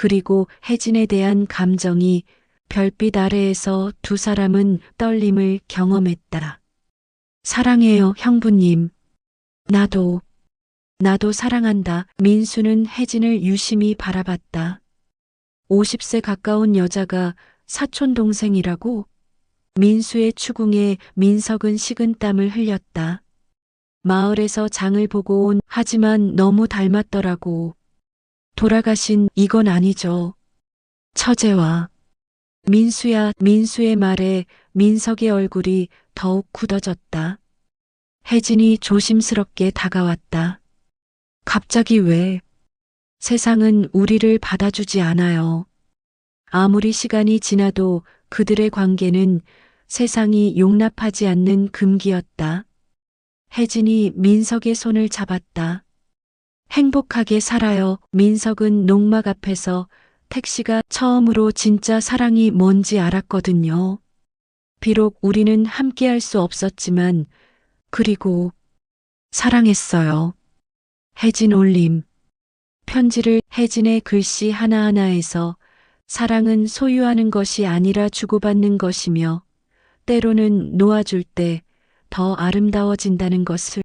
그리고 혜진에 대한 감정이 별빛 아래에서 두 사람은 떨림을 경험했다. 사랑해요, 형부님. 나도, 나도 사랑한다. 민수는 혜진을 유심히 바라봤다. 50세 가까운 여자가 사촌 동생이라고? 민수의 추궁에 민석은 식은 땀을 흘렸다. 마을에서 장을 보고 온 하지만 너무 닮았더라고. 돌아가신 이건 아니죠. 처제와 민수야 민수의 말에 민석의 얼굴이 더욱 굳어졌다. 혜진이 조심스럽게 다가왔다. 갑자기 왜? 세상은 우리를 받아주지 않아요. 아무리 시간이 지나도 그들의 관계는 세상이 용납하지 않는 금기였다. 혜진이 민석의 손을 잡았다. 행복하게 살아요. 민석은 농막 앞에서 택시가 처음으로 진짜 사랑이 뭔지 알았거든요. 비록 우리는 함께 할 수 없었지만, 그리고 사랑했어요. 혜진 올림. 편지를 혜진의 글씨 하나하나에서 사랑은 소유하는 것이 아니라 주고받는 것이며, 때로는 놓아줄 때 더 아름다워진다는 것을